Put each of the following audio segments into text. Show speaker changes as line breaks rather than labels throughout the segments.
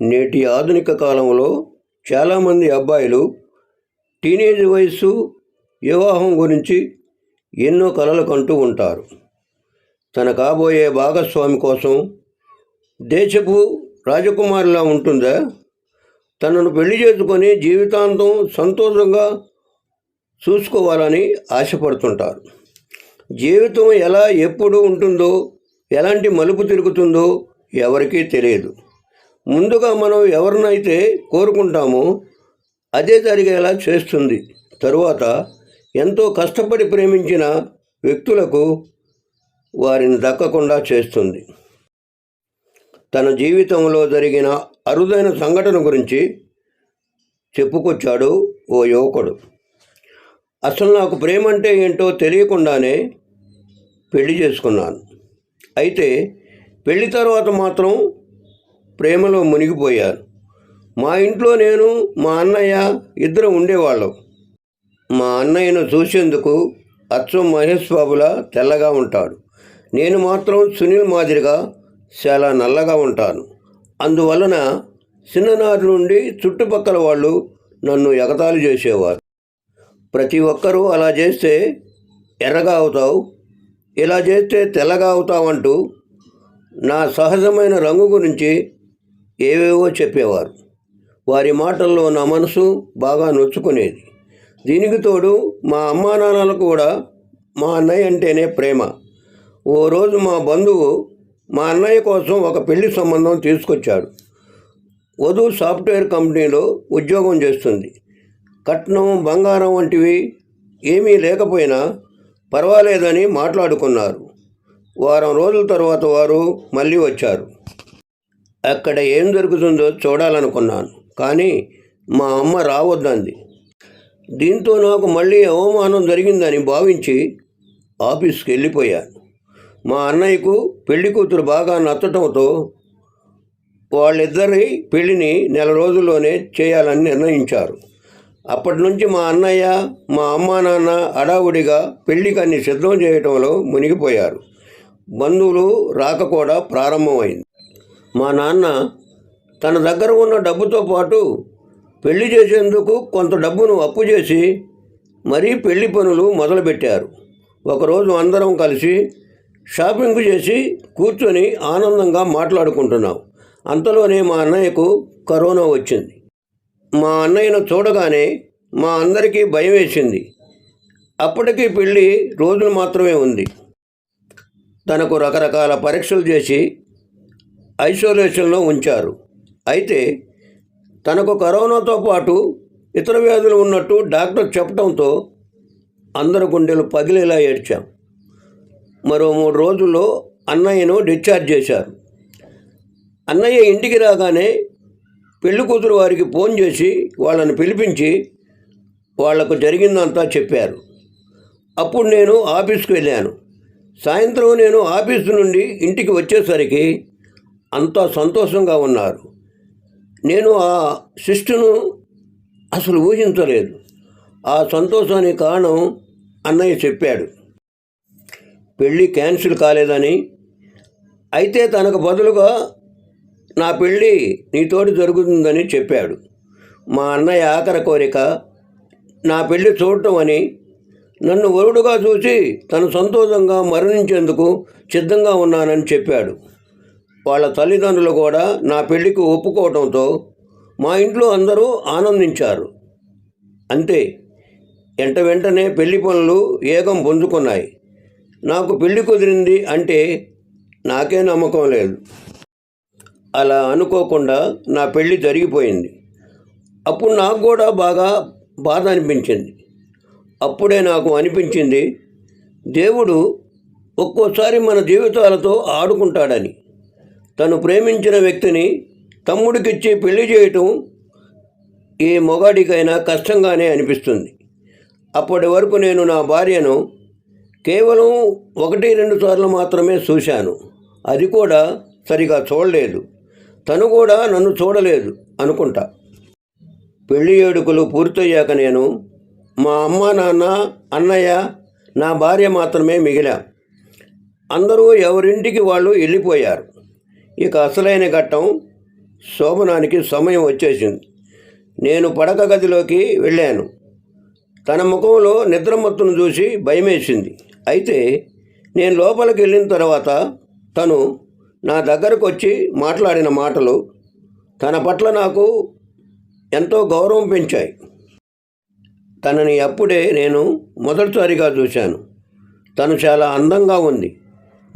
నేటి ఆధునిక కాలంలో చాలామంది అబ్బాయిలు టీనేజ్ వయస్సు వివాహం గురించి ఎన్నో కలలు కంటూ ఉంటారు. తన కాబోయే భాగస్వామి కోసం దేశపు రాజకుమారిలా ఉంటుందా? తనను పెళ్ళి చేసుకొని జీవితాంతం సంతోషంగా చూసుకోవాలని ఆశపడుతుంటారు. జీవితం ఎలా ఎప్పుడు ఉంటుందో ఎలాంటి మలుపు తిరుగుతుందో ఎవరికీ తెలియదు. ముందుగా మనం ఎవరినైతే కోరుకుంటామో అదే జరిగేలా చేస్తుంది. తరువాత ఎంతో కష్టపడి ప్రేమించిన వ్యక్తులకు వారిని దక్కకుండా చేస్తుంది. తన జీవితంలో జరిగిన అరుదైన సంఘటన గురించి చెప్పుకొచ్చాడు ఓ యువకుడు. అసలు నాకు ప్రేమ అంటే ఏంటో తెలియకుండానే పెళ్ళి చేసుకున్నాను. అయితే పెళ్ళి తర్వాత మాత్రం ప్రేమలో మునిగిపోయాను మా ఇంట్లో నేను మా అన్నయ్య ఇద్దరు ఉండేవాళ్ళం. మా అన్నయ్యను చూసేందుకు అచ్చం మహేష్ బాబులా తెల్లగా ఉంటాడు. నేను మాత్రం సునీల్ మాదిరిగా చాలా నల్లగా ఉంటాను. అందువలన చిన్ననాటి నుండి చుట్టుపక్కల వాళ్ళు నన్ను ఎగతాళి చేసేవారు. ప్రతి ఒక్కరూ అలా చేస్తే ఎర్రగా అవుతావు ఇలా చేస్తే తెల్లగా అవుతావంటూ నా సహజమైన రంగు గురించి ఏవేవో చెప్పేవారు. వారి మాటల్లో నా మనసు బాగా నొచ్చుకునేది. దీనికి తోడు మా అమ్మా నాన్నలు కూడా మా అన్నయ్య అంటేనే ప్రేమ. ఓ రోజు మా బంధువు మా అన్నయ్య కోసం ఒక పెళ్ళి సంబంధం తీసుకొచ్చాడు. వధువు సాఫ్ట్వేర్ కంపెనీలో ఉద్యోగం చేస్తుంది. కట్నం బంగారం వంటివి ఏమీ లేకపోయినా పర్వాలేదని మాట్లాడుకున్నారు. వారం రోజుల తర్వాత వారు మళ్ళీ వచ్చారు. అక్కడ ఏం జరుగుతుందో చూడాలనుకున్నాను కానీ మా అమ్మ రావద్దంది. దీంతో నాకు మళ్ళీ అవమానం జరిగిందని భావించి ఆఫీస్కి వెళ్ళిపోయాను. మా అన్నయ్యకు పెళ్ళి కూతురు బాగా నచ్చటంతో వాళ్ళిద్దరి పెళ్ళిని నెల రోజుల్లోనే చేయాలని నిర్ణయించారు. అప్పటి నుంచి మా అన్నయ్య మా అమ్మా నాన్న అడావుడిగా పెళ్ళికన్ని సిద్ధం చేయటంలో మునిగిపోయారు. బంధువులు రాక కూడా ప్రారంభమైంది. మా నాన్న తన దగ్గర ఉన్న డబ్బుతో పాటు పెళ్ళి చేసేందుకు కొంత డబ్బును అప్పు చేసి మరీ పెళ్ళి పనులు మొదలుపెట్టారు. ఒకరోజు అందరం కలిసి షాపింగ్ చేసి కూర్చొని ఆనందంగా మాట్లాడుకుంటున్నాం. అంతలోనే మా అన్నయ్యకు కరోనా వచ్చింది. మా అన్నయ్యను చూడగానే మా అందరికీ భయం వేసింది. అప్పటికి పెళ్ళి రోజులు మాత్రమే ఉంది. తనకు రకరకాల పరీక్షలు చేసి ఐసోలేషన్లో ఉంచారు. అయితే తనకు కరోనాతో పాటు ఇతర వ్యాధులు ఉన్నట్టు డాక్టర్ చెప్పడంతో అందరు గుండెలు పగిలేలా ఏడ్చాం. మరో మూడు రోజుల్లో అన్నయ్యను డిశ్చార్జ్ చేశారు. అన్నయ్య ఇంటికి రాగానే పెళ్ళి కూతురు వారికి ఫోన్ చేసి వాళ్ళని పిలిపించి వాళ్ళకు జరిగిందంతా చెప్పారు. అప్పుడు నేను ఆఫీస్కి వెళ్ళాను. సాయంత్రం నేను ఆఫీసు నుండి ఇంటికి వచ్చేసరికి అంతా సంతోషంగా ఉన్నారు. నేను ఆ శిష్టును అసలు ఊహించలేదు. ఆ సంతోషానికి కారణం అన్నయ్య చెప్పాడు. పెళ్ళి క్యాన్సిల్ కాలేదని. అయితే తనకు బదులుగా నా పెళ్ళి నీతోటి జరుగుతుందని చెప్పాడు. మా అన్నయ్య ఆఖరి కోరిక నా పెళ్ళి చూడటం అని నన్ను వరుడుగా చూసి తను సంతోషంగా మరణించేందుకు సిద్ధంగా ఉన్నానని చెప్పాడు. వాళ్ళ తల్లిదండ్రులు కూడా నా పెళ్ళికి ఒప్పుకోవడంతో మా ఇంట్లో అందరూ ఆనందించారు. అంతే. వెంట వెంటనే పెళ్ళి పనులు ఏగం పొందుకున్నాయి నాకు పెళ్ళి కుదిరింది అంటే నాకే నమ్మకం లేదు. అలా అనుకోకుండా నా పెళ్ళి జరిగిపోయింది. అప్పుడు నాకు కూడా బాగా బాధ అనిపించింది. అప్పుడే నాకు అనిపించింది దేవుడు ఒక్కోసారి మన జీవితాలతో ఆడుకుంటాడని. తను ప్రేమించిన వ్యక్తిని తమ్ముడికిచ్చి పెళ్ళి చేయటం ఏ మొగాడికైనా కష్టంగానే అనిపిస్తుంది. అప్పటి వరకు నేను నా భార్యను కేవలం ఒకటి రెండు సార్లు మాత్రమే చూశాను. అది కూడా సరిగా చూడలేదు. తను కూడా నన్ను చూడలేదు అనుకుంటా. పెళ్ళి ఏడుకలు పూర్తయ్యాక నేను మా అమ్మ నాన్న అన్నయ్య నా భార్య మాత్రమే మిగిలా. అందరూ ఎవరింటికి వాళ్ళు వెళ్ళిపోయారు. ఇక అసలైన ఘట్టం శోభనానికి సమయం వచ్చేసింది. నేను పడక గదిలోకి వెళ్ళాను. తన ముఖంలో నిద్రమత్తును చూసి భయమేసింది. అయితే నేను లోపలికి వెళ్ళిన తర్వాత తను నా దగ్గరకు వచ్చి మాట్లాడిన మాటలు తన పట్ల నాకు ఎంతో గౌరవం పెంచాయి. తనని అప్పుడే నేను మొదటిసారిగా చూశాను. తను చాలా అందంగా ఉంది.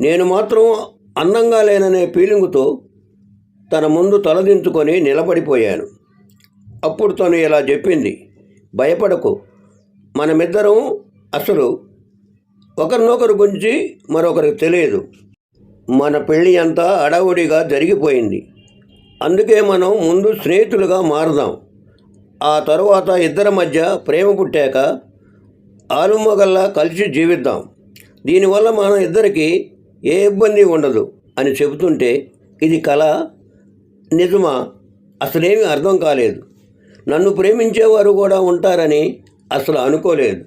నేను మాత్రం అందంగా లేననే ఫీలింగుతో తన ముందు తలదించుకొని నిలబడిపోయాను. అప్పుడు తను ఇలా చెప్పింది భయపడకు. మనమిద్దరం అసలు ఒకరినొకరు గురించి మరొకరికి తెలియదు. మన పెళ్ళి అంతా అడవుడిగా జరిగిపోయింది. అందుకే మనం ముందు స్నేహితులుగా మారుదాం. ఆ తరువాత ఇద్దరి మధ్య ప్రేమ పుట్టాక ఆలుమగల్లా కలిసి జీవిద్దాం. దీనివల్ల మన ఇద్దరికి ఏ ఇబ్బంది ఉండదు అని చెబుతుంటే ఇది కళ నిజమా? అసలేమీ అర్థం కాలేదు. నన్ను ప్రేమించేవారు కూడా ఉంటారని అసలు అనుకోలేదు.